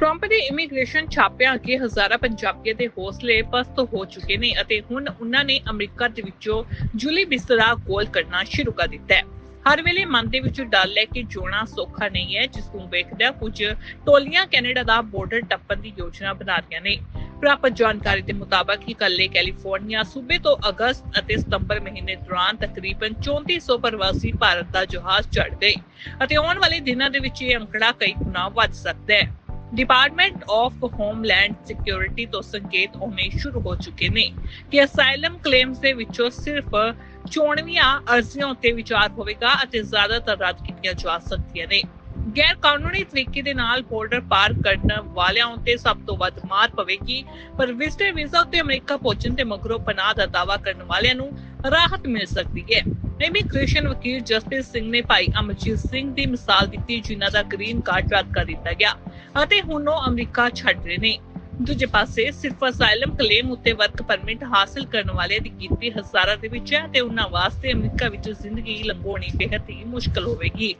Trump ਦੇ immigration ਛਾਪਿਆਂ ਅੱਗੇ ਹਜ਼ਾਰਾਂ ਪੰਜਾਬੀਆਂ ਦੇ ਹੌਸਲੇ ਪਸਤ ਹੋ ਚੁੱਕੇ ਨੇ ਅਤੇ ਹੁਣ ਉਹਨਾਂ ਨੇ ਅਮਰੀਕਾ ਦੇ ਵਿੱਚੋਂ ਜੁਲੀ ਬਿਸਤਰਾ ਗੋਲ ਕਰਨਾ ਸ਼ੁਰੂ ਕਰ ਦਿੱਤਾ ਹੈ। ਹਰ ਵੇਲੇ ਮਨ ਦੇ ਵਿੱਚ ਡਰ ਲੈ ਕੇ ਜੋਣਾ ਸੌਖਾ ਨਹੀਂ ਹੈ, ਜਿਸ ਨੂੰ ਵੇਖਦਿਆਂ ਕੁਝ ਟੋਲੀਆਂ ਕੈਨੇਡਾ ਦਾ ਬਾਰਡਰ ਟੱਪਣ ਦੀ ਯੋਜਨਾ ਬਣਾ ਰਹੀਆਂ ਨੇ। ਪ੍ਰਾਪਤ ਜਾਣਕਾਰੀ ਦੇ ਮੁਤਾਬਕ, ਇਕੱਲੇ ਕੈਲੀਫੋਰਨੀਆ ਸੂਬੇ ਤੋਂ ਅਗਸਤ ਅਤੇ ਸਤੰਬਰ ਮਹੀਨੇ ਦੌਰਾਨ ਤਕਰੀਬਨ 3400 ਪ੍ਰਵਾਸੀ ਭਾਰਤ ਦਾ ਜਹਾਜ਼ ਚੜ੍ਹ ਗਏ ਅਤੇ ਆਉਣ ਵਾਲੇ ਦਿਨਾਂ ਦੇ ਵਿੱਚ ਇਹ ਅੰਕੜਾ ਕਈ ਗੁਣਾ ਵੱਧ ਸਕਦਾ ਹੈ। ਡਿਪਾਰਟਮੈਂਟ ਆਫ ਹੋਮਲੈਂਡ ਸਿਕਿਉਰਿਟੀ ਤੋਂ ਸੰਕੇਤ ਆਉਣੇ ਸ਼ੁਰੂ ਹੋ ਚੁੱਕੇ ਨੇ ਕਿ ਅਸਾਈਲਮ ਕਲੇਮਸ ਦੇ ਵਿੱਚੋਂ ਸਿਰਫ ਚੋਣਵੀਆਂ ਅਰਜ਼ੀਆਂ ਉੱਤੇ ਵਿਚਾਰ ਹੋਵੇਗਾ ਅਤੇ ਜ਼ਿਆਦਾਤਰ ਰੱਦ ਕੀਤੀਆਂ ਜਾ ਸਕਦੀਆਂ ਨੇ। ਗੈਰ ਕਾਨੂੰਨੀ ਤਰੀਕੇ ਦੇ ਨਾਲ ਬਾਰਡਰ ਪਾਰ ਕਰਨ ਵਾਲਿਆਂ ਉੱਤੇ ਸਭ ਤੋਂ ਵੱਧ ਮਾਰ ਪਵੇਗੀ, ਪਰ ਵਿਜ਼ਟਰ ਵੀਜ਼ਾ ਉੱਤੇ ਅਮਰੀਕਾ ਪਹੁੰਚਣ ਤੇ ਮਗਰੋਂ ਪਨਾਹ ਦਾ ਦਾਅਵਾ ਕਰਨ ਵਾਲਿਆਂ ਨੂੰ ਰਾਹਤ ਮਿਲ ਸਕਦੀ ਹੈ। ਇਮੀਗ੍ਰੇਸ਼ਨ ਵਕੀਲ ਜਸਪ੍ਰੀਤ ਸਿੰਘ ਨੇ ਭਾਈ ਅਮਰਜੀਤ ਸਿੰਘ ਦੀ ਮਿਸਾਲ ਦਿੱਤੀ, ਜਿਨ੍ਹਾਂ ਦਾ ਗ੍ਰੀਨ ਕਾਰਡ ਰੱਦ ਕਰ ਦਿੱਤਾ ਗਿਆ। ਅਤੇ ਹੁਣ ਉਹ ਅਮਰੀਕਾ ਛੱਡ ਰਹੇ ਨੇ। ਦੂਜੇ ਪਾਸੇ ਸਿਰਫ ਅਸਾਈਲਮ ਕਲੇਮ ਉੱਤੇ ਵਰਕ ਪਰਮਿਟ ਹਾਸਲ ਕਰਨ ਵਾਲਿਆਂ ਦੀ ਗਿਣਤੀ ਹਜ਼ਾਰਾਂ ਦੇ ਵਿੱਚ ਹੈ ਤੇ ਉਹਨਾਂ ਵਾਸਤੇ ਅਮਰੀਕਾ ਵਿੱਚ ਜ਼ਿੰਦਗੀ ਲੰਘਾਉਣੀ ਬੇਹੱਦ ਹੀ ਮੁਸ਼ਕਲ ਹੋਵੇਗੀ।